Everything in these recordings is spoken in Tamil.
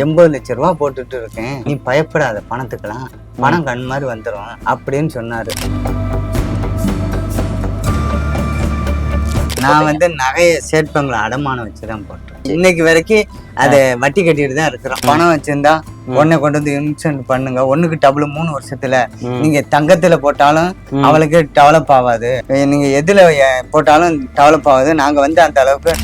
எண்பது லட்ச ரூபா போட்டுட்டு இருக்கேன். நீ பயப்படாத பணத்துக்கெல்லாம். பணம் கண் மாதிரி வந்துடும் அப்படின்னு சொன்னாரு. நான் வந்து நகைய பேங்க்ல அடமானம் வச்சுதான் போட்டேன் இன்னைக்கு வரைக்கும் அதை வட்டி கட்டிட்டு தான் இருக்கிறோம். பணம் வச்சிருந்தா உடனே கொண்டு வந்து இன்சூரன்ஸ் பண்ணுங்க. ஒண்ணுக்கு டபுள் மூணு வருஷத்துல. நீங்க தங்கத்துல போட்டாலும். அவளுக்கு டெவலப் ஆகாது. நீங்க எதுல போட்டாலும் டெவலப் ஆகாது. நாங்க வந்து அந்த அளவுக்கு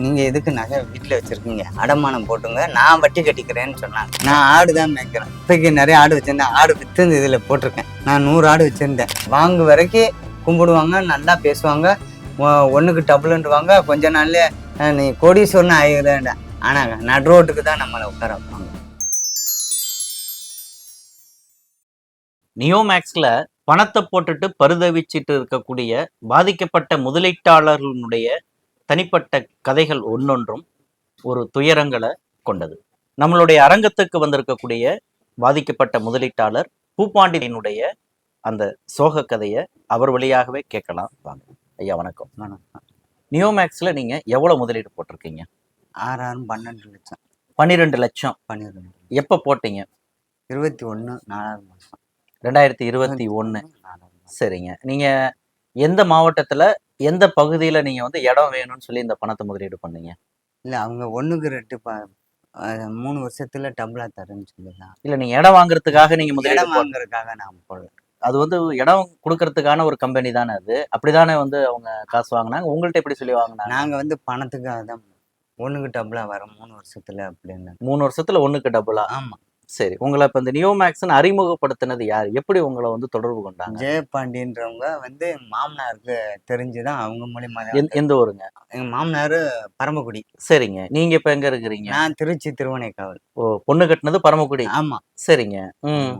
நீங்க எதுக்கு நகை வீட்டில் வச்சிருக்கீங்க? அடமானம் போட்டுங்க. நான் வட்டி கட்டிக்கிறேன்னு சொன்னாங்க. நான் ஆடு தான் மேய்க்கிறேன். இப்போக்கி நிறைய ஆடு வச்சிருந்தேன். ஆடு விற்று இந்த இதில் போட்டிருக்கேன். நான் நூறு ஆடு வச்சிருந்தேன். வாங்கு வரைக்கும் கும்பிடுவாங்க நல்லா பேசுவாங்க. ஒ- ஒண்ணுக்கு டபுள்ன்றுவாங்க. கொஞ்ச நாள்ல நீ கோடீஸ்வரன் ஆகிடுறேன்டா ஆனா நடு ரோட்டுக்கு தான் நம்மளை உட்கார வைப்பாங்க. நியோமேக்ஸில் பணத்தை போட்டுட்டு பருதவிச்சிட்டு இருக்கக்கூடிய பாதிக்கப்பட்ட முதலீட்டாளர்களுடைய தனிப்பட்ட கதைகள் ஒன்னொன்றும் ஒரு துயரங்களை கொண்டது. நம்மளுடைய அரங்கத்துக்கு வந்திருக்கக்கூடிய பாதிக்கப்பட்ட முதலீட்டாளர் பூப்பாண்டியனுடைய அந்த சோக கதையை அவர் வழியாகவே கேட்கலாம். வாங்க. ஐயா வணக்கம். நியோமேக்ஸ்ல நீங்க எவ்வளவு முதலீடு போட்டிருக்கீங்க? ஆறாயிரம் பன்னெண்டு லட்சம். பன்னிரெண்டு லட்சம். பன்னிரெண்டு எப்ப போட்டீங்க? இருபத்தி ஒன்று நாலாவது மாதம் ரெண்டாயிரத்தி இருபத்தி மாதம் சரிங்க. நீங்க எந்த மாவட்டத்துல எந்த பகுதியில நீங்க வந்து இடம் வேணும்னு சொல்லி இந்த பணத்தை முதலீடு பண்ணீங்க? இல்லை அவங்க ஒன்றுக்கு ரெட்டு ப மூணு வருஷத்துல டபுளா தரேன்னு சொல்லலாம் இல்ல நீங்க இடம் வாங்குறதுக்காக நீங்க முதலீடு இடம் வாங்குறதுக்காக நான் போடல. அது வந்து இடம் கொடுக்கறதுக்கான ஒரு கம்பெனி தானே அது. அப்படிதானே வந்து அவங்க காசு வாங்கினாங்க? உங்கள்ட்ட எப்படி சொல்லி வாங்கினாங்க? நாங்க வந்து பணத்துக்காக தான் ஒண்ணுக்கு டபுளா வரோம் மூணு வருஷத்துல அப்படின்னு. மூணு வருஷத்துல ஒண்ணுக்கு டபுளா? ஆமா. சரி. உங்களை இப்ப இந்த நியோமேக்ஸ்னு அறிமுகப்படுத்தினது யார்? எப்படி உங்களை வந்து தொடர்பு கொண்டாங்க? ஜெயபாண்டின்றவங்க வந்து மாமனாருக்கு தெரிஞ்சுதான் அவங்க மூலியமா எந்த ஊருங்க? எங்க மாமனாரு பரமக்குடி. சரிங்க. நீங்க இப்ப எங்க இருக்கிறீங்க? நான் திருச்சி திருவனைக்காவல் ஓ பொண்ணு கட்டினது பரமக்குடி. ஆமா. சரிங்க. ம்.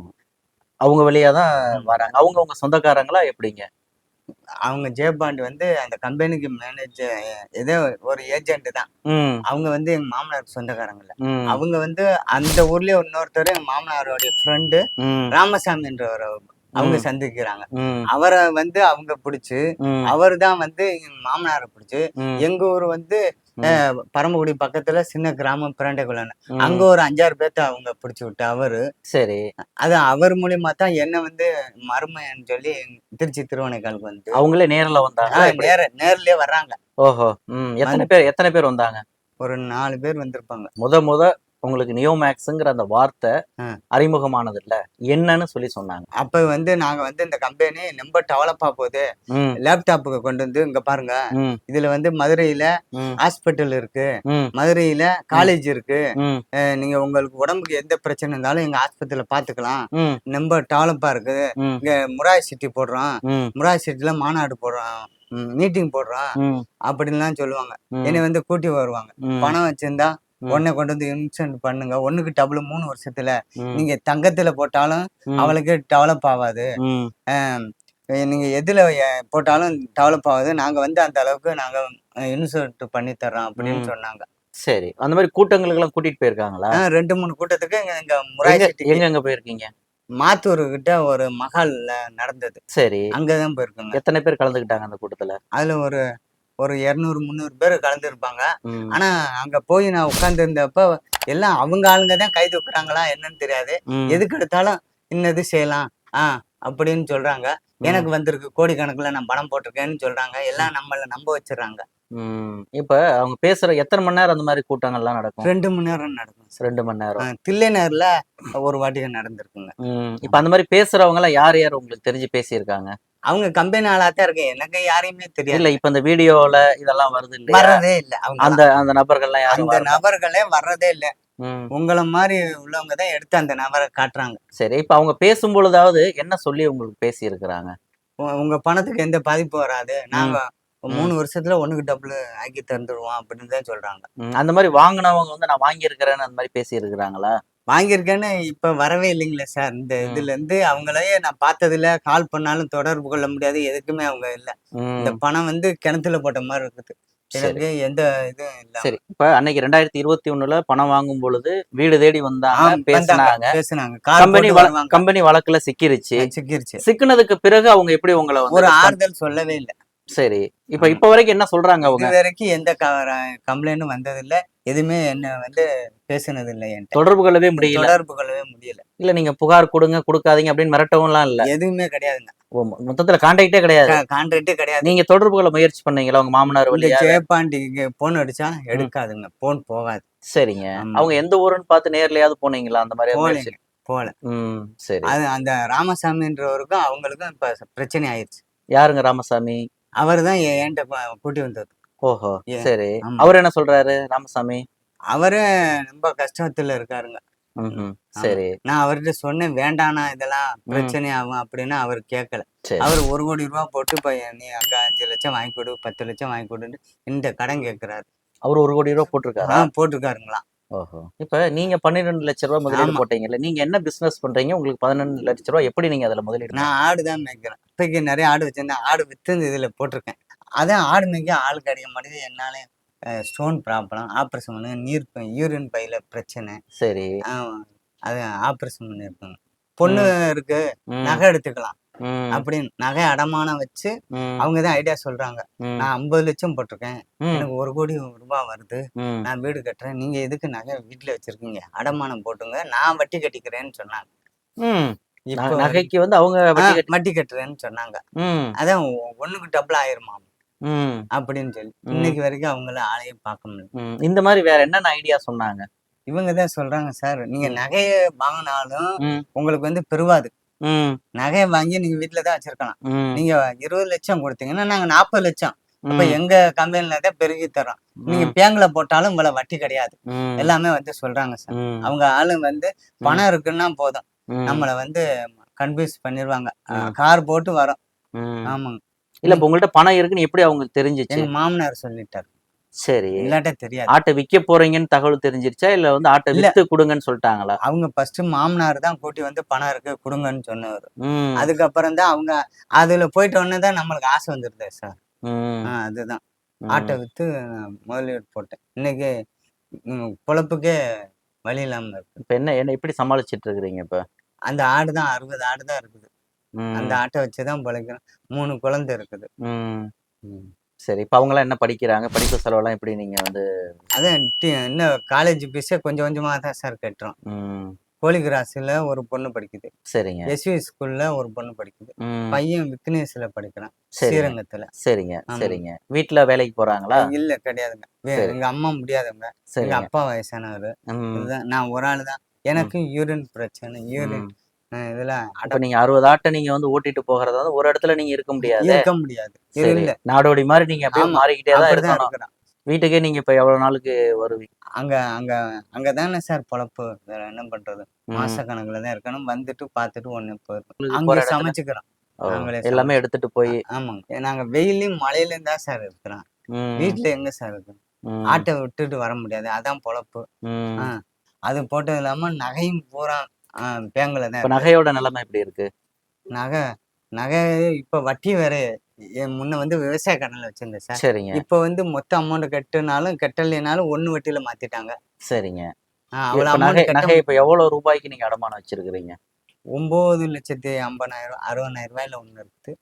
அவங்க வழியா தான் வராங்க. அவங்க உங்க சொந்தக்காரங்களா எப்படிங்க? அவங்க ஜெயபாண்டி வந்து அந்த கம்பெனிக்கு மேனேஜர் ஏதோ ஒரு ஏஜென்ட் தான். அவங்க வந்து எங்க மாமனாருக்கு சொந்தக்காரங்க இல்ல ம். அவங்க வந்து அந்த ஊர்லயே இன்னொருத்தர் எங்க மாமனாரோடைய ஃப்ரெண்டு ம். ராமசாமின்றவரை அவங்க. சந்திக்கிறாங்க. அவரை வந்து அவங்க பிடிச்சு அவர் தான் வந்து எங்க மாமனாரை பிடிச்சு எங்க ஊர் வந்து பரமக்குடி பக்கத்துல சின்ன கிராமம் பிரண்டைக்குள்ளன்னு. அங்க ஒரு அஞ்சாறு பேர்த்த அவங்க பிடிச்சு விட்டு அவரு. சரி. அது அவர் மூலியமா தான் என்ன வந்து மருமைன்னு சொல்லி திருச்சி திருவனைக்காலுக்கு வந்து அவங்களே நேர்ல வந்தாங்க நேர நேர்லயே வர்றாங்க. ஓஹோ ம். எத்தனை பேர் எத்தனை பேர் வந்தாங்க? ஒரு நாலு பேர் வந்திருப்பாங்க. முத முத உங்களுக்கு நியோமேக்ஸ்ங்கிற அந்த வார்த்தை. அறிமுகமானது இல்ல என்னன்னு சொல்லி சொன்னாங்க. அப்ப வந்து நாங்க வந்து இந்த கம்பெனி ரொம்ப டெவலப்பா போகுது. லேப்டாப்புக்கு கொண்டு வந்து இங்க பாருங்க. இதுல வந்து மதுரையில ஹாஸ்பிட்டல் இருக்கு. மதுரையில காலேஜ் இருக்கு. நீங்க உங்களுக்கு உடம்புக்கு எந்த பிரச்சனை இருந்தாலும் எங்க ஆஸ்பத்திரியில பாத்துக்கலாம். ரொம்ப டெவலப்பா இருக்கு. இங்க முராய் சிட்டி போடுறோம். முராய் சிட்டில மாநாடு போடுறோம். மீட்டிங் போடுறோம். அப்படின்லாம் சொல்லுவாங்க. என்னை வந்து கூட்டி வருவாங்க. பணம் வச்சிருந்தா உடனே கொண்டு வந்து இன்சூரன்ஸ் பண்ணுங்க. ஒண்ணுக்கு டபுள் மூணு வருஷத்துல நீங்க தங்கத்துல போட்டாலும் அவளுக்கு டெவலப் ஆகாது. நீங்க எதுல போட்டாலும் டெவலப் ஆகுது. நாங்க வந்து அந்த அளவுக்கு நாங்க இன்சூரன்ஸ் பண்ணி தர்றோம் அப்படின்னு. சொன்னாங்க. சரி. அந்த மாதிரி கூட்டங்களுக்கு எல்லாம் கூட்டிட்டு போயிருக்காங்களா? ரெண்டு மூணு கூட்டத்துக்கு எங்க- எங்க முராய் எங்க சிட்டிக்கு எங்க எங்க போயிருக்கீங்க? மாத்தூர் கிட்ட ஒரு மகால்ல நடந்தது. சரி. அங்கதான் போயிருக்குங்க. எத்தனை பேர் கலந்துக்கிட்டாங்க அந்த கூட்டத்துல? அதுல ஒரு ஒரு இருநூறு முந்நூறு பேர் கலந்துருப்பாங்க. ஆனா அங்க போய் நான் உட்கார்ந்து இருந்தப்ப எல்லாம் அவங்க ஆளுங்க தான் கை தூக்குறாங்களா என்னன்னு தெரியாது. எதுக்கு எடுத்தாலும் இன்னது செய்யலாம். ஆ அப்படின்னு சொல்றாங்க. எனக்கு வந்திருக்கு கோடிக்கணக்குல நான் பணம் போட்டிருக்கேன்னு சொல்றாங்க. எல்லாம் நம்மள நம்ப வச்சிடறாங்க. இப்ப அவங்க பேசுற எத்தனை மணி நேரம் அந்த மாதிரி கூட்டங்கள்லாம் நடக்கும்? ரெண்டு மணி நேரம் நடக்கும் ரெண்டு மணி நேரம். ஆ, தில்லைநகர்ல ஒரு வாட்டி நடந்திருக்குங்க. இப்ப அந்த மாதிரி பேசுறவங்க எல்லாம் யார் யார் உங்களுக்கு தெரிஞ்சு பேசியிருக்காங்க? அவங்க கம்பெனி ஆளாத்தான் இருக்கு எனக்கு யாரையுமே தெரியாது. இல்ல இப்ப இந்த வீடியோல இதெல்லாம் வருது இல்லையா? வர்றதே இல்ல. அந்த அந்த நபர்கள்லாம் அந்த. நபர்களே வர்றதே இல்ல. உங்களை மாதிரி உள்ளவங்க தான் எடுத்து அந்த நபரை காட்டுறாங்க. சரி இப்ப அவங்க பேசும் பொழுதாவது என்ன சொல்லி உங்களுக்கு பேசி இருக்கிறாங்க உங்க பணத்துக்கு எந்த பாதிப்பு வராது. நாங்க மூணு வருஷத்துல ஒண்ணுக்கு டபுள் ஆக்கி தந்துடுவோம் அப்படின்னு தான் சொல்றாங்க. அந்த மாதிரி வாங்கினவங்க வந்து நான் வாங்கியிருக்கிறேன்னு அந்த மாதிரி பேசி இருக்கிறாங்களா வாங்கியிருக்கேன்னு இப்ப வரவே இல்லைங்களே சார் இந்த ம். இதுல இருந்து அவங்களையே நான் பார்த்ததில்ல. கால் பண்ணாலும் தொடர்பு கொள்ள முடியாது. எதுக்குமே அவங்க இல்ல. இந்த பணம் வந்து கிணத்துல போட்ட மாதிரி இருக்குது. எனக்கு எந்த இதுவும் இல்ல. சரி. இப்ப அன்னைக்கு ரெண்டாயிரத்தி இருபத்தி ஒண்ணுல பணம் வாங்கும் பொழுது வீடு தேடி வந்தாங்க பேசினாங்க. பேசுனாங்க. கம்பெனி. கம்பெனி வழக்குல சிக்கிருச்சு. சிக்கிருச்சு. சிக்கினதுக்கு பிறகு அவங்க எப்படி உங்களை ஒரு ஆறுதல் சொல்லவே இல்ல. சரி. இப்ப இப்ப வரைக்கும் என்ன சொல்றாங்க அவங்க? வரைக்கும் எந்த கம்ப்ளைண்ட்டும் வந்ததில்ல. எதுவுமே என்ன வந்து பேசுனது இல்லை என்கிட்ட. தொடர்பு கொள்ளவே முடியல. தொடர்பு கொள்ளவே முடியல. இல்ல நீங்க புகார் கொடுங்க கொடுக்காதீங்க அப்படின்னு மிரட்டவும்லாம் இல்ல. எதுவுமே கிடையாதுங்க. மொத்தத்துல கான்டாக்டே கிடையாது. கான்ட்ராக்டே கிடையாது. நீங்க தொடர்பு கொள்ள முயற்சி பண்ணீங்களா உங்க மாமனார் வழியா ஜெயபாண்டிக்கு போன் அடிச்சா எடுக்காதுங்க. போன் போகாது. சரிங்க. அவங்க எந்த ஊருன்னு பார்த்து நேர்லயாவது போனீங்களா? அந்த மாதிரி ம் சரி. அது அந்த ராமசாமின்றவருக்கும் அவங்களுக்கும் இப்ப பிரச்சனை ஆயிடுச்சு. யாருங்க ராமசாமி? அவர் தான் என்கிட்ட கூட்டி வந்தது. ஓஹோ சரி. அவர் என்ன சொல்றாரு ராமசாமி? அவரே ரொம்ப கஷ்டத்துல இருக்காருங்க. சரி. நான் அவர்கிட்ட சொன்னேன் வேண்டாண்ணா இதெல்லாம் பிரச்சனை ஆகும் அப்படின்னு அவர் கேட்கல அவர் ஒரு கோடி ரூபாய் போட்டு இப்ப நீ அங்க அஞ்சு லட்சம் வாங்கி கொடு பத்து லட்சம் வாங்கி கொடுன்னு இந்த கடன் கேட்கிறாரு அவர் ஒரு கோடி ரூபாய் போட்டிருக்காரா? போட்டிருக்காருங்களா ஓஹோ. இப்ப நீங்க பன்னிரெண்டு லட்ச ரூபாய் முதலீடு. போட்டீங்கல்ல நீங்க என்ன பிசினஸ் பண்றீங்க? உங்களுக்கு பதினெண்டு லட்ச ரூபாய் எப்படி நீங்க அதுல முதலீடு நான் ஆடு தான் மேய்க்கிறேன். இப்போக்கி நிறைய ஆடு வச்சிருந்தேன் ஆடு வித்து இதுல போட்டிருக்கேன். அதான் ஆடு மேய்க்க ஆள் கிடைக்க மாட்டேங்குது. என்னால ஸ்டோன் ப்ராப்ளம் ஆப்ரேஷன் பண்ணு நீர் யூரின் பையில பிரச்சனை. சரி. அது ஆப்ரேஷன் பண்ணியிருக்காங்க பொண்ணு இருக்கு. நகை எடுத்துக்கலாம். அப்படின்னு நகை அடமானம் வச்சு அவங்க தான் ஐடியா சொல்றாங்க. நான் ஐம்பது லட்சம் போட்டிருக்கேன். எனக்கு ஒரு கோடி ரூபாய் வருது. நான் வீடு கட்டுறேன். நீங்க எதுக்கு நகை வீட்டுல வச்சிருக்கீங்க? அடமானம் போட்டுங்க. நான் வட்டி கட்டிக்கிறேன்னு சொன்னாங்க. நகைக்கு வந்து அவங்க வட்டி கட்டுறேன்னு சொன்னாங்க. அதான் ஒண்ணுக்கு டபுள் ஆயிருமா அப்படின்னு சொல்லி. இன்னைக்கு வரைக்கும் அவங்கள ஆளையே பார்க்க முடியல. ம். இந்த மாதிரி வேற என்னென்ன ஐடியா சொன்னாங்க? இவங்க தான் சொல்றாங்க சார் நீங்க நகையை வாங்கினாலும் உங்களுக்கு வந்து பெருவாது. நகையை வாங்கி நீங்க வீட்டுல தான் வச்சிருக்கலாம். நீங்க இருபது லட்சம் கொடுத்தீங்கன்னா நாங்க நாற்பது லட்சம். அப்ப ம், எங்க கம்பெனில தான் பெருகி தரோம் நீங்க பேங்க்ல போட்டாலும் உங்களை வட்டி கிடையாது. எல்லாமே வந்து சொல்றாங்க சார். அவங்க ஆளு வந்து பணம் இருக்குன்னா போதும். நம்மள வந்து கன்ஃபியூஸ் பண்ணிடுவாங்க. கார் போட்டு வரோம். ஆமாங்க. இல்ல இப்ப உங்கள்ட்ட பணம் இருக்குன்னு எப்படி அவங்களுக்கு தெரிஞ்சிச்சு? மாமனார் சொல்லிட்டாரு. சரி. இல்லாட்ட தெரியாது. ஆட்டை விக்க போறீங்கன்னு தகவல் தெரிஞ்சிருச்சா? இல்ல வந்து ஆட்டை. வித்து கொடுங்கன்னு சொல்லிட்டாங்களா? அவங்க ஃபர்ஸ்ட் மாமனார் தான் கூட்டி வந்து பணம் இருக்கு கொடுங்கன்னு சொன்னவர். அதுக்கப்புறம் தான் அவங்க அதுல போயிட்ட உடனே தான் நம்மளுக்கு ஆசை வந்துருது சார். அதுதான். ஆட்டை வித்து முதலீடு போட்டேன். இன்னைக்கு பொழப்புக்கே வழி இல்லாம இருக்கு. இப்ப என்ன என்ன எப்படி சமாளிச்சிட்டு இருக்கிறீங்க இப்ப? அந்த ஆடு தான் அறுபது ஆடு தான் இருக்குது. அந்த ஆட்டை வச்சுதான் பிழைக்கிறோம் மூணு குழந்தை இருக்குது. சரி இப்ப அவங்க எல்லாம் என்ன படிக்கிறாங்க? படிப்பு செலவெல்லாம் எப்படி நீங்க வந்து அதான் இன்னும் காலேஜ் ஃபீஸே கொஞ்சம் கொஞ்சமா தான் சார் கட்டுறோம். ம், கோழிகிராஸில் ஒரு பொண்ணு படிக்குது. சரிங்க. எஸ்வி ஸ்கூல்ல ஒரு பொண்ணு படிக்குது. பையன் விக்னேஸ்ல படிக்கிறான். ஸ்ரீரங்கத்துல. சரிங்க. சரிங்க. வீட்டுல வேலைக்கு போறாங்களா? இல்ல கிடையாதுங்க. வே- சரி. எங்க அம்மா முடியாதவங்க எங்க சரிங்க. அப்பா வயசானவர். நான் ஒரு ஆள் தான் எனக்கு யூரின் பிரச்சனை யூரின். இதுல அப்ப நீங்க அறுபது ஆட்டை நீங்க வந்து ஓட்டிட்டு போகிறதா வந்து ஒரு இடத்துல நீங்க இருக்க முடியாது. இருக்க முடியாது. நாடோடி மாதிரி நீங்க அப்படியே மாறிக்கிட்டே தான் இருக்கணும். வீட்டுக்கே நீங்க இப்ப எவ்வளவு நாளுக்கு வருவீங்க? அங்க அங்க அங்கதானே சார் பொழப்பு. வேற என்ன பண்றது? மாச கணக்குல தான் இருக்கணும். வந்துட்டு பார்த்துட்டு ஒண்ணு உங்களுக்கு அங்க சமைச்சுக்கிறோம். எல்லாமே எடுத்துட்டு போய் ஆமாங்க. நாங்க வெயிலையும் மழையிலையும் தான் சார் இருக்கிறோம். வீட்டுல எங்க சார் இருக்கு ம், ஆட்டை விட்டுட்டு வர முடியாது. அதான் பொழப்பு. அது போட்டது இல்லாம நகையும் பூரா பேங்க்ல தான் இப்ப. நகையோட நிலைமை எப்படி இருக்கு? நகை நகை இப்ப வட்டி வேற முன்ன வந்து விவசாய கடன்ல வச்சிருந்தேன் சார். சரிங்க. இப்ப வந்து மொத்த அமௌண்ட் கட்டுனாலும் கட்டலைனாலும் ஒண்ணு வட்டியில மாத்திட்டாங்க. சரிங்க. நகை நகை இப்ப எவ்வளவு ரூபாய்க்கு நீங்க அடமானம் வச்சிருக்கிறீங்க? ஒன்பது லட்சத்தி ஐம்பதாயிரம் அறுபதாயிரம் ரூபாயில ஒண்ணு இருக்குது.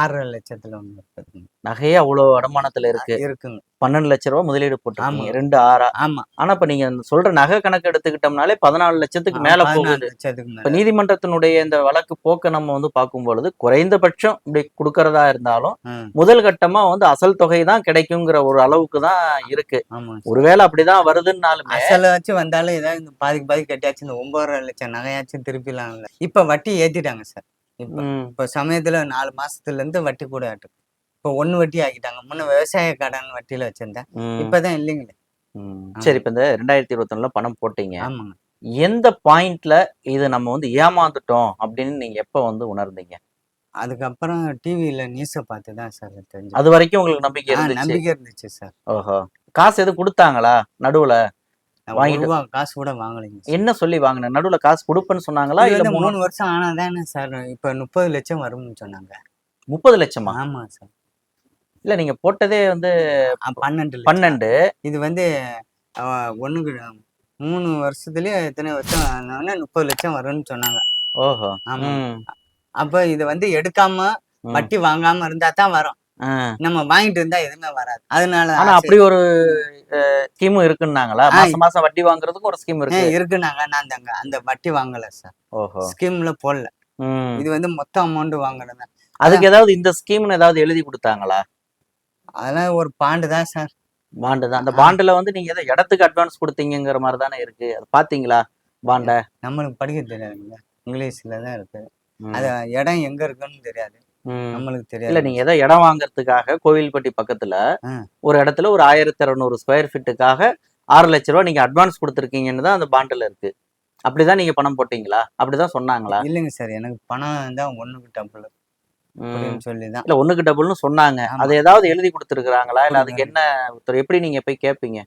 ஆறரை லட்சத்துல ஒண்ணு இருக்குது. நகையே அவ்வளவு அடமானத்துல இருக்கு. இருக்குங்க. பன்னெண்டு லட்ச ரூபாய் முதலீடு போட்டிருக்கீங்க. ஆமா. ரெண்டு ஆறா. ஆமா. ஆனா இப்ப நீங்க சொல்ற நகை கணக்கு எடுத்துக்கிட்டோம்னாலே பதினாலு லட்சத்துக்கு மேல போகுது. இப்ப நீதிமன்றத்தினுடைய இந்த வழக்கு போக்க நம்ம வந்து பார்க்கும் பொழுது குறைந்தபட்சம் இப்படி கொடுக்கறதா இருந்தாலும் முதல் கட்டமா வந்து அசல் தொகை தான் கிடைக்குங்கிற ஒரு அளவுக்கு தான் இருக்கு. ஒருவேளை அப்படிதான் வருதுன்னாலுமே அசல வச்சு வந்தாலும் ஏதாவது பாதிக்கு பாதி கட்டியாச்சு இந்த ஒன்பதரை லட்சம் நகையாச்சும் திருப்பிலாம்ல இப்ப வட்டி ஏத்திட்டாங்க சார். இப்ப இப்ப சமயத்துல நாலு மாசத்துல இருந்து வட்டி கூட ஆட்டு. இப்ப ஒண்ணு வட்டி ஆக்கிட்டாங்க. முன்ன விவசாய கடன் வட்டியில வச்சிருந்தேன். இப்பதான் இல்லைங்களே. சரி இப்ப இந்த ரெண்டாயிரத்தி இருபத்தி பணம் போட்டீங்க. ஆமாங்க. எந்த பாயிண்ட்ல இது நம்ம வந்து ஏமாந்துட்டோம் அப்படின்னு நீங்க எப்ப வந்து உணர்ந்தீங்க? அதுக்கப்புறம் டிவியில நியூஸை பார்த்து தான் சார் தெரிஞ்சு அது வரைக்கும் உங்களுக்கு நம்பிக்கை இருந்துச்சு? நம்பிக்கை இருந்துச்சு சார். ஓஹோ. காசு எதுவும் கொடுத்தாங்களா நடுவுல? வாங்கிட்டு- காசு கூட வாங்கலைங்க. என்ன சொல்லி வாங்கின? நடுவுல காசு கொடுப்பேன்னு சொன்னாங்களா? இல்ல மூணு வருஷம் ஆனாதானே சார் இப்ப முப்பது லட்சம் வரும்னு சொன்னாங்க. முப்பது லட்சமா? ஆமா சார். இல்ல நீங்க போட்டதே வந்து பன்னெண்டு. பன்னெண்டு. இது வந்து ஒண்ணுக்கு மூணு வருஷத்துலயே எத்தனை வருஷம் ஆனோடனே முப்பது லட்சம் வரும்னு சொன்னாங்க. ஓஹோ. ஆமா. அப்ப இது வந்து எடுக்காம. வட்டி வாங்காம இருந்தா தான் வரும். நம்ம வாங்கிட்டு இருந்தா எதுவுமே வராது. அதனால ஆனா அப்படி ஒரு ஸ்கீமும் இருக்குன்னாங்களா. மாசம் மாசம் வட்டி வாங்குறதுக்கும் ஒரு ஸ்கீம் இருக்கு. இருக்குனாங்க. நான் தாங்க அந்த வட்டி வாங்கல சார். ஓஹோ. ஸ்கீம்ல போடல. இது வந்து மொத்த அமௌண்ட் வாங்கினது அதுக்கு ஏதாவது இந்த ஸ்கீம்னு ஏதாவது எழுதி கொடுத்தாங்களா? அதெல்லாம் ஒரு பாண்டு தான் சார். பாண்டு தான். அந்த. பாண்டுல வந்து நீங்க ஏதோ இடத்துக்கு அட்வான்ஸ் கொடுத்தீங்கங்கிற மாதிரி தானே இருக்கு. அது பாத்தீங்களா பாண்ட நம்மளுக்கு படிக்க தெரியாதுங்க. இங்கிலீஷ்ல தான் இருக்கு. அது இடம் எங்க இருக்குன்னு தெரியாது. நம்மளுக்கு இல்ல தெரியாது. நீங்க ஏதோ இடம் வாங்குறதுக்காக கோவில்பட்டி பக்கத்துல. ஒரு இடத்துல ஒரு ஆயிரத்தி இரநூறு ஸ்கொயர் ஃபீட்டுக்காக ஆறு லட்ச ரூபா நீங்க அட்வான்ஸ் கொடுத்துருக்கீங்கன்னு தான் அந்த பாண்டுல இருக்கு. அப்படிதான் நீங்க பணம் போட்டீங்களா? அப்படிதான் சொன்னாங்களா? இல்லைங்க சார் எனக்கு பணம் தான் ஒண்ணுக்கு டபுள் ம். அப்படின்னு சொல்லி தான் இல்ல ஒண்ணுக்கு டபுள்னு சொன்னாங்க. அது ஏதாவது எழுதி கொடுத்துருக்காங்களா இல்ல அதுக்கு என்ன? எப்படி நீங்க போய் கேட்பீங்க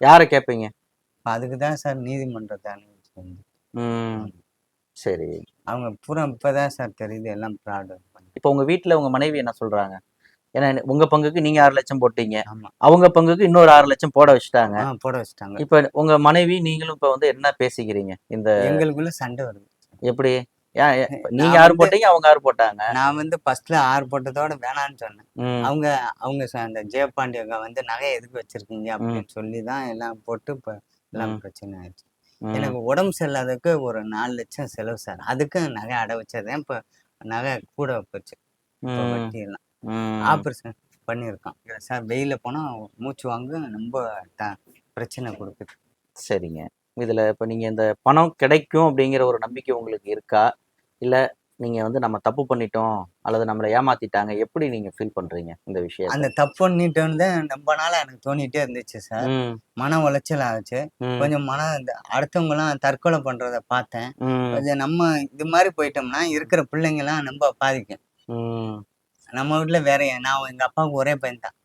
யாரை கேட்பீங்க அதுக்கு தான் சார் நீதிமன்றத்தை அனுப்பிச்சு சரி. அவங்க பூரா இப்பதான் சார் தெரியுது எல்லாம் ப்ராடு இப்போ உங்க வீட்ல உங்க மனைவி என்ன சொல்றாங்க? ஏன்னா உங்க பங்குக்கு நீங்க ஆறு லட்சம் போட்டீங்க. அவங்க பங்குக்கு இன்னொரு ஆறு லட்சம் போட வச்சுட்டாங்க. போட வச்சுட்டாங்க. இப்ப உங்க மனைவி நீங்களும் இப்ப வந்து என்ன பேசிக்கிறீங்க? இந்த எங்களுக்குள்ள சண்டை வருது. எப்படி? நீங்க வந்து- போட்டீங்க அவங்க யாரு போட்டாங்க. நான் வந்து ஃபர்ஸ்ட்ல ஆறு போட்டதோட வேணான்னு சொன்னேன். அவங்க அவங்க அந்த ஜெயபாண்டி அக்கா வந்து நகை எதுக்கு வச்சிருக்கீங்க அப்படின்னு சொல்லி தான் எல்லாம் போட்டு இப்போ எல்லாம். பிரச்சனை ஆயிடுச்சு. எனக்கு உடம்பு சரியில்லாததுக்கு ஒரு நாலு லட்சம் செலவு சார். அதுக்கு நகை அடை வச்சதேன் இப்போ நகை கூட போச்சு. வட்டி எல்லாம். ஆப்ரேஷன் பண்ணியிருக்கான் சார் வெயில போனா மூச்சு வாங்க ரொம்ப த- பிரச்சனை கொடுக்குது. சரிங்க. இதுல இப்ப நீங்க இந்த பணம் கிடைக்கும் அப்படிங்கிற ஒரு நம்பிக்கை உங்களுக்கு இருக்கா? இல்ல நீங்க வந்து நம்ம தப்பு பண்ணிட்டோம் அல்லது நம்மளை ஏமாத்திட்டாங்க எப்படி நீங்க ஃபீல் பண்றீங்க இந்த விஷயம் அந்த தப்பு பண்ணிட்டோன்னு தான் ரொம்ப நாளா எனக்கு தோணிட்டே இருந்துச்சு சார். மன உளைச்சல் ஆச்சு. கொஞ்சம் மன இந்த அடுத்தவங்க எல்லாம் தற்கொலை பண்றத பார்த்தேன். கொஞ்சம் நம்ம இது மாதிரி போயிட்டோம்னா இருக்கிற பிள்ளைங்க எல்லாம் ரொம்ப பாதிக்கும். நம்ம வீட்ல வேற நான் எங்க அப்பாவுக்கு ஒரே பையன் தான்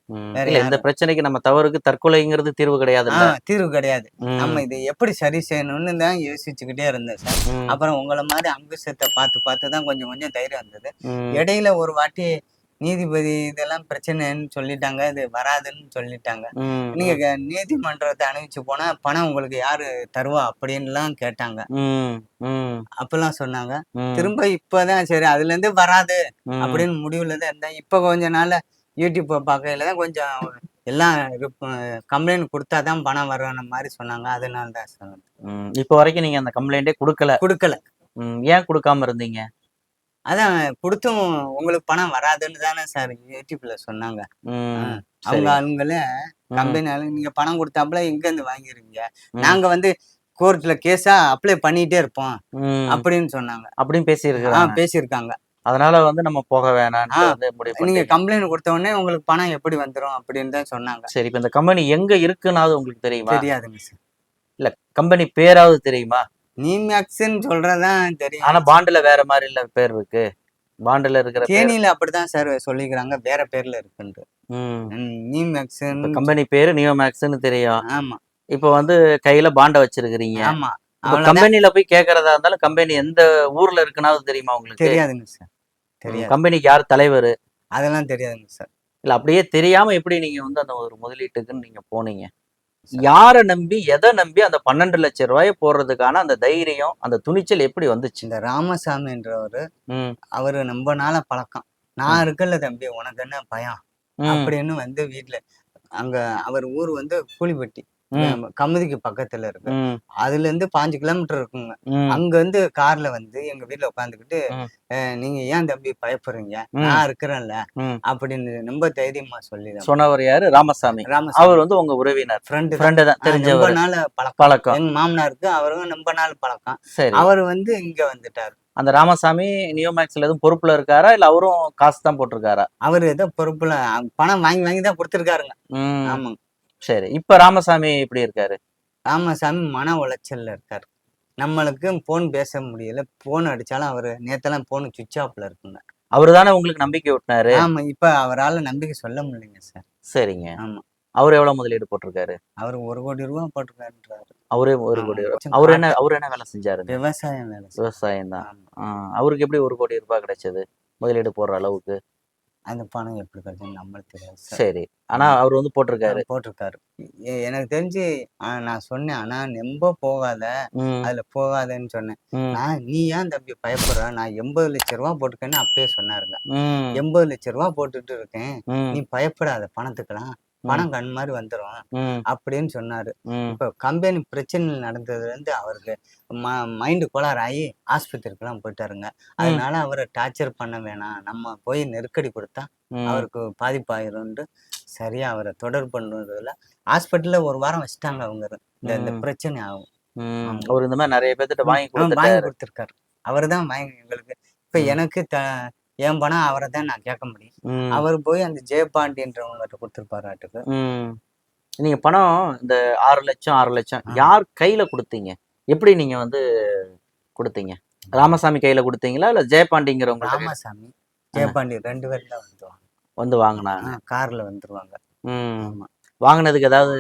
இல்ல இந்த? பிரச்சனைக்கு நம்ம தவறுக்கு தற்கொலைங்கிறது தீர்வு கிடையாது தீர்வு கிடையாது. நம்ம இதை எப்படி சரி செய்யணும்னு தான் யோசிச்சுக்கிட்டே இருந்தேன் சார். அப்புறம் உங்களை மாதிரி அங்குசத்தை பார்த்து பார்த்து தான் கொஞ்சம் கொஞ்சம் தைரியம் வந்தது. இடையில ஒரு வாட்டி நீதிபதி இதெல்லாம் பிரச்சனைன்னு சொல்லிட்டாங்க இது வராதுன்னு சொல்லிட்டாங்க. நீங்க நீதிமன்றத்தை அனுப்பிச்சு போனா பணம் உங்களுக்கு யாரு தருவா அப்படின்லாம் கேட்டாங்க. அப்பெல்லாம் சொன்னாங்க. திரும்ப இப்பதான் சரி அதுல இருந்து வராது அப்படின்னு முடிவுல தான் இருந்தேன். இப்ப கொஞ்ச நாள்ல யூடியூப் பார்க்கையில தான் கொஞ்சம் எல்லாம் கம்ப்ளைண்ட் கொடுத்தாதான் பணம் வரும்னு மாதிரி சொன்னாங்க. அதனால தான் சார் இப்போ வரைக்கும் நீங்க அந்த கம்ப்ளைண்டே கொடுக்கல. கொடுக்கல. ஏன் கொடுக்காம இருந்தீங்க? அதான் கொடுத்தும் உங்களுக்கு பணம் வராதுன்னு தானே சார் யூடியூப்ல சொன்னாங்க. அவங்க. ஆளுங்களே கம்பெனி ஆளுங்க நீங்க பணம் கொடுத்தாப்புல எங்க இருந்து வாங்கிருக்கீங்க ம், நாங்க வந்து கோர்ட்ல கேஸா அப்ளை பண்ணிட்டே இருப்போம். அப்படின்னு சொன்னாங்க. அப்படின்னு பேசி ஆ இருக்கிறாங்க பேசியிருக்காங்க. அதனால வந்து நம்ம போக முடிவு நீங்க கம்ப்ளைண்ட் கொடுத்த உடனே உங்களுக்கு பணம் எப்படி வந்துரும் அப்படின்னு தான் சொன்னாங்க. சரி இப்ப இந்த கம்பெனி எங்க இருக்குன்னாவது உங்களுக்கு தெரியுமா? தெரியாதுங்க சார் இல்ல கம்பெனி பேராவது தெரியுமா? நீமேக்ஸ்ன்னு சொல்றதான் தெரியும். ஆனா பாண்டுல வேற மாதிரி இல்ல பேர் இருக்கு. பாண்டுல இருக்கிற தேனியில அப்படிதான் சார் சொல்லிக்கிறாங்க வேற பேர்ல இருக்குன்ட்டு. நீமேக்ஸ் கம்பெனி பேரு நியோமேக்ஸ்னு தெரியும். ஆமா. இப்ப வந்து கையில பாண்ட வச்சிருக்கிறீங்க. ஆமா. கம்பெனில போய் கேக்குறதா இருந்தாலும் கம்பெனி எந்த ஊர்ல இருக்குனாவது தெரியுமா உங்களுக்கு? தெரியாதுங்க சார். தெரியாது. கம்பெனிக்கு யார் தலைவர்? அதெல்லாம் தெரியாதுங்க சார். இல்ல அப்படியே தெரியாம எப்படி நீங்க வந்து அந்த ஒரு முதலீட்டுக்குன்னு நீங்க போனீங்க? யாரை நம்பி எதை நம்பி அந்த பன்னெண்டு லட்சம் ரூபாயை போடுறதுக்கான அந்த தைரியம் அந்த துணிச்சல் எப்படி வந்துச்சு? இந்த ராமசாமின்றவரு ம், அவரு ரொம்ப நாள பழக்கம். நான் இருக்கல தம்பி உனக்கு என்ன பயம்? அப்படின்னு வந்து வீட்ல அங்க அவர் ஊர் வந்து கூலிப்பட்டி. நம்ம கமுதிக்கு பக்கத்துல இருக்கு. அதுல இருந்து பாஞ்சு கிலோமீட்டர் இருக்குங்க. அங்க வந்து கார்ல வந்து எங்க வீட்ல உட்காந்துக்கிட்டு. நீங்க ஏன் தம்பி பயப்படுறீங்க. நான் இருக்கிறேன்ல. அப்படின்னு ரொம்ப தைரியமா சொல்லி சொன்னவர் யாரு? ராமசாமி. அவர் வந்து உங்க உறவினர். ஃப்ரெண்டு ஃப்ரெண்டு தான் ரொம்ப தெரிஞ்சவர். நாள் பழக்கம். பழக்கம். எங்க மாமனாருக்கு அவரும் ரொம்ப நாள் பழக்கம். அவர் வந்து இங்க வந்துட்டாரு. அந்த ராமசாமி நியோமேக்ஸ்ல எதுவும் பொறுப்புல இருக்காரா? இல்ல அவரும் காசு தான் போட்டிருக்காரா? அவர் ஏதோ பொறுப்புல பணம் வாங்கி வாங்கி தான் கொடுத்துருக்காருங்க. ஆமாங்க. சரி. இப்ப ராமசாமி எப்படி இருக்காரு? ராமசாமி மன உளைச்சல்ல இருக்காரு. நம்மளுக்கு போன் பேச முடியல. போன் அடிச்சாலும் அவரு நேத்தெல்லாம் போன் சுவிட்ச் ஆஃப்ல இருக்குங்க. அவரு தானே உங்களுக்கு நம்பிக்கை விட்டினாரு ஆமா. இப்ப அவரால நம்பிக்கை சொல்ல முடியலைங்க சார். சரிங்க. ஆமா. அவர் எவ்வளவு முதலீடு போட்டிருக்காரு? அவர் ஒரு கோடி ரூபாய் போட்டிருக்காருன்றாரு. அவரே ஒரு. கோடி. கொஞ்சம் அவர் என்ன. அவர் என்ன வேலை செஞ்சாரு? விவசாயம் வேலை. விவசாயம் தான். அவருக்கு எப்படி ஒரு கோடி ரூபாய் கிடைச்சது? முதலீடு போடுற அளவுக்கு. அந்த பணம் எப்படி கிடைச்சது நம்மளுக்கு தெரியாது சார் சரி. ஆனா அவர் வந்து போட்டிருக்காரு. போட்டிருக்காரு. எ- எனக்கு தெரிஞ்சு ஆ, நான் சொன்னேன். ஆனா ரொம்ப போகாத ம், அதுல போகாதன்னு சொன்னேன். ம், நான் நீ ஏன் தம்பி பயப்படுற? நான் எண்பது லட்ச ரூபா போட்டுக்கேன்னு அப்பயே சொன்னாருங்க. ம், எண்பது லட்ச ரூபா போட்டுட்டு இருக்கேன். ம், நீ பயப்படாத பணத்துக்கெல்லாம். பணம் கண் மாதிரி வந்துடும் அப்படின்னு சொன்னாரு. இப்ப கம்பெனி பிரச்சனை நடந்ததுல இருந்து அவருக்கு மைண்டு கோளாறு ஆகி ஆஸ்பத்திரிக்கெல்லாம் போயிட்டாருங்க. அதனால அவரை டார்ச்சர் பண்ண வேணாம். நம்ம போய் நெருக்கடி கொடுத்தா. அவருக்கு பாதிப்பாயிரும்னு சரியா அவரை தொடர்பு பண்ணுறதுல ஹாஸ்பிட்டல்ல ஒரு வாரம் வச்சுட்டாங்க அவங்க. இந்த இந்த. பிரச்சனை ஆகும். அவர் இந்த மாதிரி நிறைய பேர்த்திட்ட வாங்கி வாங்கி கொடுத்துருக்காரு. அவர் தான் வாங்கி எங்களுக்கு. இப்ப. எனக்கு த என் பணம் அவரை தான் நான் கேட்க முடியும். அவர் போய் அந்த ஜெயபாண்டின்றவங்ககிட்ட கொடுத்துருப்பாராட்டுக்கு. ம். நீங்க பணம் இந்த ஆறு லட்சம் ஆறு லட்சம். யார் கையில கொடுத்தீங்க? எப்படி நீங்க வந்து கொடுத்தீங்க? ராமசாமி கையில கொடுத்தீங்களா? இல்ல ஜெயபாண்டிங்கிறவங்க ராமசாமி ஜெயபாண்டி ரெண்டு பேர்ல வந்துருவாங்க வந்து வாங்கினாங்க. ஆ, கார்ல வந்துருவாங்க. வாங்கினதுக்கு ஏதாவது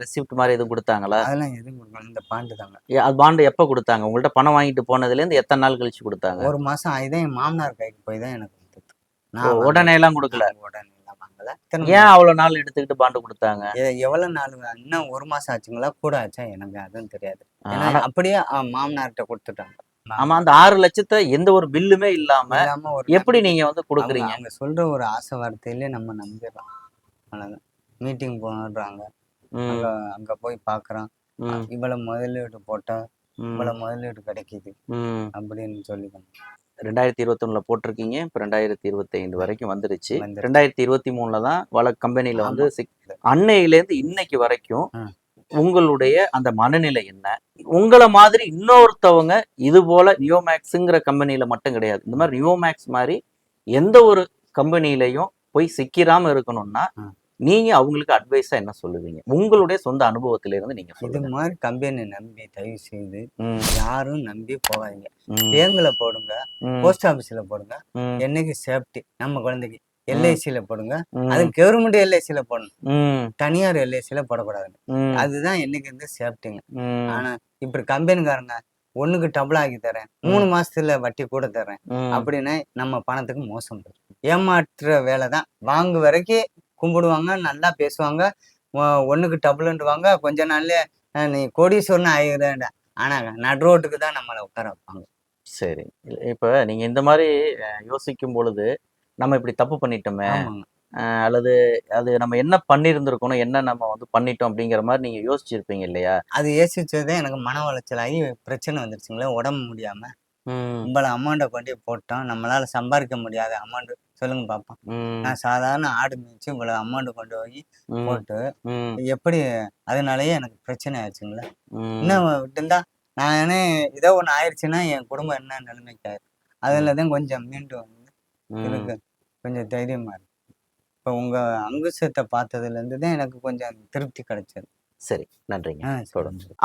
ரெசிப்ட் மாதிரி எதுவும் கொடுத்தாங்களா? அதெல்லாம் எதுவும் கொடுக்கணும் இந்த பாண்டு தாங்க. அது பாண்டு எப்போ கொடுத்தாங்க? உங்கள்ட்ட பணம் வாங்கிட்டு போனதுல இருந்து எத்தனை நாள் கழிச்சு கொடுத்தாங்க? ஒரு மாசம் ஆகிதான் என் மாமனார் கைக்கு போய் தான் எனக்கு கொடுத்தது. நான் உடனே எல்லாம் கொடுக்கல. உடனே எல்லாம் வாங்கல. இத்தனை ஏன் அவ்வளவு நாள் எடுத்துக்கிட்டு பாண்டு கொடுத்தாங்க? எவ்வளவு நாள்? இன்னும் ஒரு மாசம் ஆச்சுங்களா? கூட ஆச்சா? எனக்கு அதுவும் தெரியாது. அப்படியே மாமனார்கிட்ட கொடுத்துட்டாங்க. ஆமா அந்த ஆறு லட்சத்தை எந்த ஒரு பில்லுமே இல்லாம எப்படி நீங்க வந்து கொடுக்குறீங்க? அவங்க சொல்ற ஒரு ஆசை வார்த்தையிலே நம்ம நம்பிடலாம் அவ்வளவுதான். மீட்டிங் போடுறாங்க. ம், அங்க அங்க போய் பாக்குறோம் ம், இவ்வளவு முதலீடு போட்டா இவ்வளவு முதலீடு கிடைக்குது. அப்படின்னு சொல்லிக்கணும். ரெண்டாயிரத்தி இருபத்தொன்னுல போட்டிருக்கீங்க. இப்போ ரெண்டாயிரத்தி இருபத்தி ஐந்து வரைக்கும் வந்துருச்சு. ரெண்டாயிரத்தி இருபத்தி மூணுல தான் வள கம்பெனில வந்து ஆமா. சிக்- அன்னையிலேருந்து இன்னைக்கு வரைக்கும். உங்களுடைய அந்த மனநிலை என்ன? உங்களை மாதிரி இன்னொருத்தவங்க இது போல நியோமேக்ஸுங்கிற கம்பெனில மட்டும் கிடையாது. இந்த மாதிரி நியோமேக்ஸ் மாதிரி எந்த ஒரு கம்பெனிலையும் போய் சிக்கிராம இருக்கணும்னா நீங்க அவங்களுக்கு அட்வைஸா என்ன சொல்லுவீங்க? உங்களுடைய சொந்த அனுபவத்தில இருந்து நீங்க இது மாதிரி கம்பெனி நம்பி தயவு செய்து யாரும் நம்பி போகாதீங்க. பேங்க்ல போடுங்க போஸ்ட் ஆபீஸ்ல போடுங்க என்னைக்கு சேஃப்டி நம்ம குழந்தைக்கு. எல்ஐசியில போடுங்க. அது கவர்மெண்ட் எல்ஐசியில போடணும். தனியார் எல்ஐசியில போடக்கூடாது அதுதான் என்னைக்கு வந்து சேஃப்டிங்க ஆனா இப்படி கம்பெனிக்காரங்க ஒண்ணுக்கு டபுள் ஆக்கி தரேன் மூணு மாசத்துல வட்டி கூட தர்றேன் ம். அப்படின்னு நம்ம பணத்துக்கு மோசம். ஏமாற்றுற வேலை தான் வாங்கு வரைக்கும் கும்பிடுவாங்க நல்லா பேசுவாங்க. ஒ- ஒண்ணுக்கு டபுள்ன்றுவாங்க. கொஞ்ச நாள்லயே அஹ், நீ கோடீஸ்வரன் ஆகிடுறேன்டா ஆனா நடு ரோட்டுக்கு தான் நம்மளை உட்கார வைப்பாங்க. சரி. இப்ப நீங்க இந்த மாதிரி யோசிக்கும் பொழுது நம்ம இப்படி தப்பு பண்ணிட்டோமே அல்லது அது நம்ம என்ன பண்ணியிருந்திருக்கணும் என்ன நம்ம வந்து பண்ணிட்டோம் அப்படிங்கிற மாதிரி நீங்க யோசிச்சிருப்பீங்க இல்லையா? அது யோசிச்சதே எனக்கு மன உளைச்சல் ஆகி பிரச்சனை வந்துருச்சுங்களே உடம்பு முடியாம. இவ்வளவு அமௌண்ட்டை கொண்டு போட்டோம். நம்மளால சம்பாதிக்க முடியாத அமௌண்ட் சொல்லுங்க பாப்போம். நான் சாதாரண ஆடு மேய்ச்சி இவ்வளவு அமௌண்ட் கொண்டு போய் போட்டு எப்படி அதனாலயே எனக்கு பிரச்சனை ஆச்சுங்களே ம். இன்னும் விட்டுருந்தா நான் ஏதோ ஒண்ணு ஆயிடுச்சுன்னா என் குடும்பம் என்ன நிலைமைக்கு ஆயிரும் அதுல தான் கொஞ்சம் மீண்டும் வந்து கொஞ்சம் தைரியமா இருக்கு. இப்போ உங்க அங்குசத்தை பார்த்ததுல இருந்து தான் எனக்கு கொஞ்சம் திருப்தி கிடைச்சது. சரி நன்றிங்க.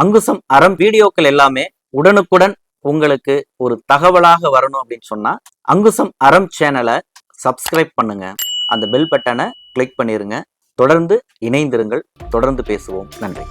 அங்குசம் அறம் வீடியோக்கள் எல்லாமே உடனுக்குடன் உங்களுக்கு ஒரு தகவலாக வரணும் அப்படின்னு சொன்னா அங்குசம் அறம் சேனலை சப்ஸ்கிரைப் பண்ணுங்க. அந்த பெல் பட்டனை கிளிக் பண்ணிருங்க. தொடர்ந்து இணைந்திருங்கள். தொடர்ந்து பேசுவோம். நன்றி.